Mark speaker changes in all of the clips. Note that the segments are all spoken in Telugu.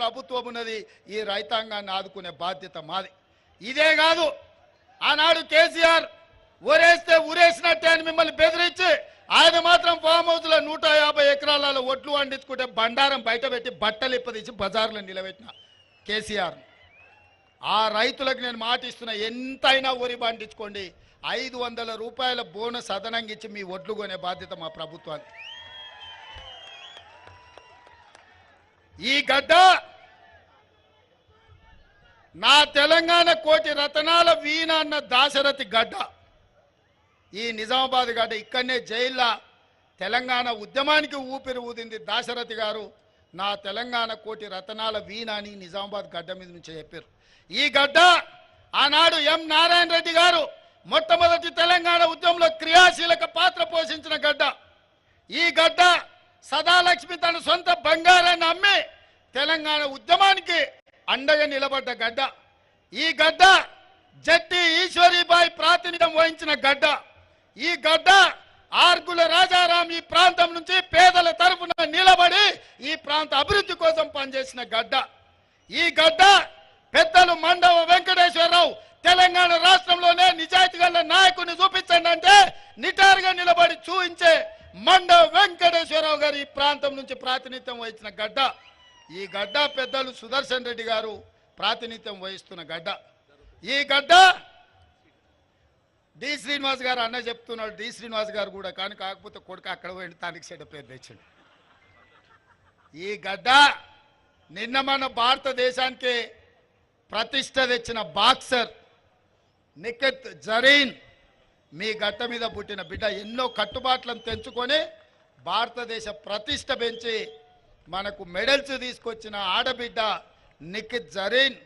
Speaker 1: ప్రభుత్వం ఉన్నది ఈ రైతాంగాన్ని ఆదుకునే బాధ్యత మాది. ఇదే కాదు ఆనాడు కేసీఆర్ ఊరేస్తే ఊరేసినట్టే అని మిమ్మల్ని బెదిరించి ఆయన మాత్రం ఫామ్ హౌస్లో నూట యాభై ఎకరాలలో ఒట్లు వండించుకుంటే బండారం బయట పెట్టి బట్టలు ఇప్పదీసి బజార్లో నిలబెట్టిన కేసీఆర్ ఆ రైతులకు నేను మాట ఇస్తున్నా ఎంతైనా ఊరి పండించుకోండి. ఐదు వందల రూపాయల బోనస్ అదనంగా ఇచ్చి మీ ఒడ్లు కొనే బాధ్యత మా ప్రభుత్వానికి. ఈ గడ్డ నా తెలంగాణ కోటి రతనాల వీణ అన్న దాశరథి గడ్డ. ఈ నిజామాబాద్ గడ్డ ఇక్కడనే జైల్లో తెలంగాణ ఉద్యమానికి ఊపిరి ఊదింది దాశరథి గారు. నా తెలంగాణ కోటి రతనాల వీణ అని నిజామాబాద్ గడ్డ మీద నుంచి చెప్పారు. ఈ గడ్డ ఆనాడు ఎం నారాయణ రెడ్డి గారు మొట్టమొదటి తెలంగాణ ఉద్యమంలో క్రియాశీలక పాత్ర పోషించిన గడ్డ. ఈ గడ్డ సదాలక్ష్మి తన సొంత బంగారాన్ని అమ్మి తెలంగాణ ఉద్యమానికి అండగా నిలబడ్డ గడ్డ. ఈ గడ్డ జట్టి ఈశ్వరీబాయి ప్రాతినిధ్యం వహించిన గడ్డ. ఈ గడ్డ ఆర్గుల రాజారాం ఈ ప్రాంతం నుంచి పేదల తరఫున నిలబడి ఈ ప్రాంత అభివృద్ధి కోసం పనిచేసిన గడ్డ. ఈ గడ్డ పెద్దలు మండవ వెంకటేశ్వరరావు తెలంగాణ రాష్ట్రంలోనే నిజాయితీ గల నాయకుని చూపించండి అంటే నిటారుగా నిలబడి చూపించే మండవ వెంకటేశ్వరరావు గారు ఈ ప్రాంతం నుంచి ప్రాతినిధ్యం వహించిన గడ్డ. ఈ గడ్డ పెద్దలు సుదర్శన్ రెడ్డి గారు ప్రాతినిధ్యం వహిస్తున్న గడ్డ. ఈ గడ్డ డి శ్రీనివాస్ గారు అన్న చెప్తున్నాడు. డి శ్రీనివాస్ గారు కూడా కానీ కాకపోతే కొడుకు అక్కడ పోయి తానికి చెడ్డ పేరు తెచ్చాడు. ఈ గడ్డ నిన్న మన భారతదేశానికి ప్రతిష్ట తెచ్చిన బాక్సర్ నికెత్ జరీన్ మీ గడ్డ మీద పుట్టిన బిడ్డ. ఎన్నో కట్టుబాట్లను తెంచుకొని భారతదేశ ప్రతిష్ట పెంచి మనకు మెడల్స్ తీసుకొచ్చిన ఆడబిడ్డ నిఖిత్ జరీన్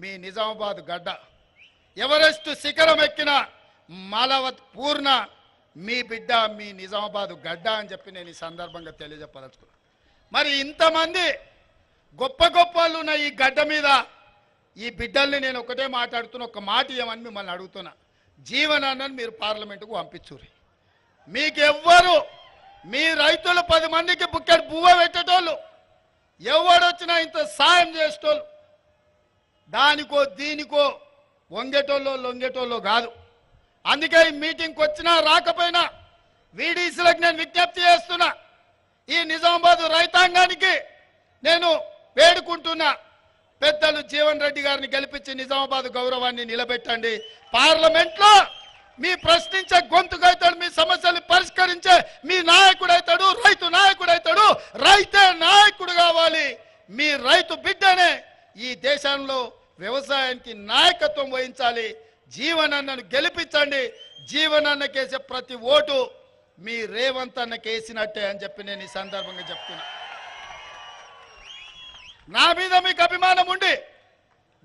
Speaker 1: మీ నిజామాబాద్ గడ్డ. ఎవరెస్ట్ శిఖరం ఎక్కిన మాలవత్ పూర్ణ మీ బిడ్డ మీ నిజామాబాద్ గడ్డ అని చెప్పి నేను ఈ సందర్భంగా తెలియజెప్పదలుచుకున్నాను మరి ఇంతమంది గొప్ప గొప్ప వాళ్ళు ఉన్న ఈ గడ్డ మీద ఈ బిడ్డల్ని నేను ఒకటే మాట్లాడుతున్నా ఒక మాట ఇవ్వమని మిమ్మల్ని అడుగుతున్నా. జీవనాన్నని మీరు పార్లమెంటుకు పంపించుర్రి మీకెవ్వరు మీ రైతులు పది మందికి బుక్కెడు బువ్వ పెట్టేటోళ్ళు. ఎవడొచ్చినా ఇంత సాయం చేసేటోళ్ళు. దానికో దీనికో వంగేటోళ్ళో లొంగేటోళ్ళు కాదు. అందుకే ఈ మీటింగ్కి వచ్చినా రాకపోయినా వీడీసీలకు నేను విజ్ఞప్తి చేస్తున్నా. ఈ నిజామాబాద్ రైతాంగానికి నేను వేడుకుంటున్నా. పెద్దలు జీవన్ రెడ్డి గారిని గెలిపించి నిజామాబాద్ గౌరవాన్ని నిలబెట్టండి. పార్లమెంట్లో మీ ప్రశ్నించే గొంతుగా మీ సమస్యల్ని పరిష్కరించే మీ నాయకుడు అవుతాడు రైతు నాయకుడు అవుతాడు రైతే నాయకుడు కావాలి. మీ రైతు బిడ్డనే ఈ దేశంలో వ్యవసాయానికి నాయకత్వం వహించాలి. జీవనన్నను గెలిపించండి. జీవనన్నకేసే ప్రతి ఓటు మీ రేవంత్ అన్నకేసినట్టే అని చెప్పి నేను ఈ సందర్భంగా చెప్తున్నా. నా మీద మీకు అభిమానం ఉండి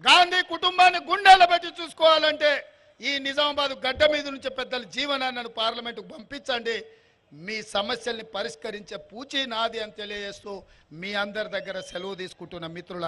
Speaker 1: గాంధీ కుటుంబాన్ని గుండెల పెట్టి చూసుకోవాలంటే ఈ నిజామాబాద్ గడ్డ మీద నుంచి పెద్దలు జీవనాన్నను పార్లమెంటుకు పంపించండి. మీ సమస్యల్ని పరిష్కరించే పూచి నాది అని తెలియజేస్తూ మీ అందరి దగ్గర సెలవు తీసుకుంటున్న మిత్రుల